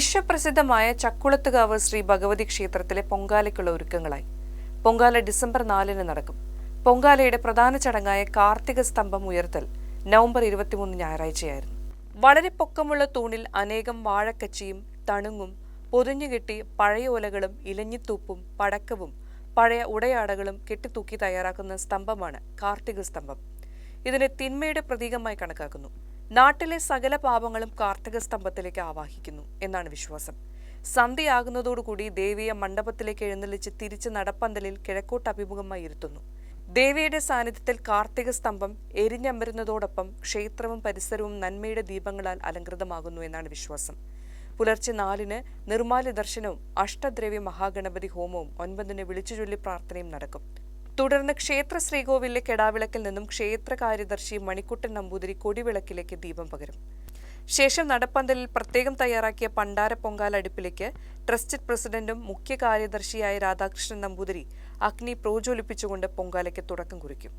വിശ്വപ്രസിദ്ധമായ ചക്കുളത്തുകാവ് ശ്രീ ഭഗവതി ക്ഷേത്രത്തിലെ പൊങ്കാലയ്ക്കുള്ള ഒരുക്കങ്ങളായി. പൊങ്കാല ഡിസംബർ നാലിന് നടക്കും. പൊങ്കാലയുടെ പ്രധാന ചടങ്ങായ കാർത്തിക സ്തംഭം ഉയർത്തൽ നവംബർ ഇരുപത്തിമൂന്ന് ഞായറാഴ്ചയായിരുന്നു. വളരെ പൊക്കമുള്ള തൂണിൽ അനേകം വാഴക്കച്ചിയും തണുങ്ങും പൊതിഞ്ഞുകെട്ടി പഴയ ഓലകളും ഇലഞ്ഞിത്തൂപ്പും പടക്കവും പഴയ ഉടയാടകളും കെട്ടിത്തൂക്കി തയ്യാറാക്കുന്ന സ്തംഭമാണ് കാർത്തിക സ്തംഭം. ഇതിനെ തിന്മയുടെ പ്രതീകമായി കണക്കാക്കുന്നു. നാട്ടിലെ സകല പാപങ്ങളും കാർത്തിക സ്തംഭത്തിലേക്ക് ആവാഹിക്കുന്നു എന്നാണ് വിശ്വാസം. സന്ധ്യയാകുന്നതോടുകൂടി ദേവിയെ മണ്ഡപത്തിലേക്ക് എഴുന്നള്ളിച്ച് തിരിച്ച് നടപ്പന്തലിൽ കിഴക്കോട്ട് അഭിമുഖമായി ഇരുത്തുന്നു. ദേവിയുടെ സാന്നിധ്യത്തിൽ കാർത്തിക സ്തംഭം എരിഞ്ഞമ്പരുന്നതോടൊപ്പം ക്ഷേത്രവും പരിസരവും നന്മയുടെ ദീപങ്ങളാൽ അലങ്കൃതമാകുന്നു എന്നാണ് വിശ്വാസം. പുലർച്ചെ നാലിന് നിർമാല്യ ദർശനവും അഷ്ടദ്രവ്യ മഹാഗണപതി ഹോമവും ഒൻപതിന് വിളിച്ചുചൊല്ലി പ്രാർത്ഥനയും നടക്കും. തുടർന്ന് ക്ഷേത്ര ശ്രീകോവിലെ കെടാവിളക്കിൽ നിന്നും ക്ഷേത്ര കാര്യദർശി മണിക്കുട്ടൻ നമ്പൂതിരി കൊടിവിളക്കിലേക്ക് ദീപം പകരും. ശേഷം നടപ്പന്തലിൽ പ്രത്യേകം തയ്യാറാക്കിയ പണ്ടാര പൊങ്കാല അടുപ്പിലേക്ക് ട്രസ്റ്റ് പ്രസിഡന്റും മുഖ്യ കാര്യദർശിയായ രാധാകൃഷ്ണൻ നമ്പൂതിരി അഗ്നി പ്രോജ്വലിപ്പിച്ചുകൊണ്ട് പൊങ്കാലയ്ക്ക് തുടക്കം കുറിക്കും.